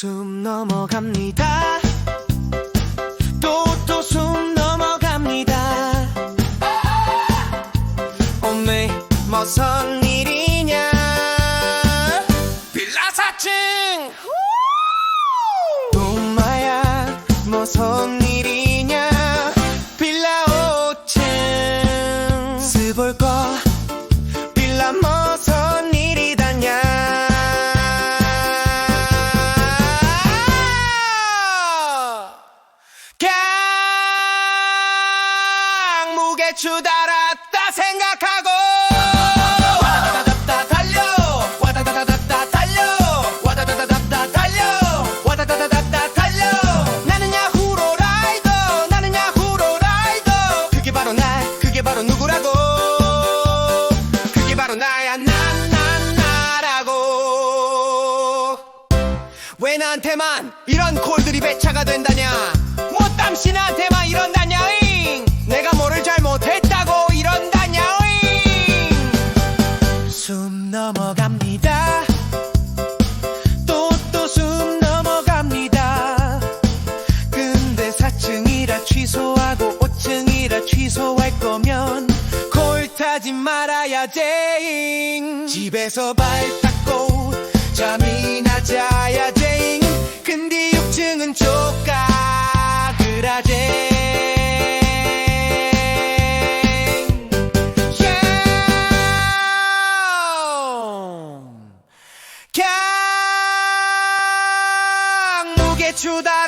숨 넘어갑니다. 또 또 숨 넘어갑니다. 오메 무슨 일이냐? 빌라 4층. 엄마야 무슨 게 추달았다 생각하고. 와다다다다 달려. 와다다다다 달려. 와다다다다 와다다다다 달려. 나는 야후로 라이더. 나는 야후로 라이더. 그게 바로 나. 그게 바로 누구라고? 그게 바로 나야. 난 난 나라고. 왜 나한테만 이런 콜들이 배차가 된다냐? 뭐 땀씨나한테 취소하고 5층이라 취소할 거면 콜 타지 말아야지 집에서 발 닦고 잠이나 자야지 근데 6층은 족각을 하지 강무게 추달았다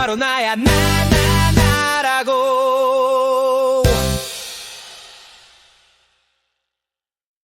바로 나야. 나나 나라고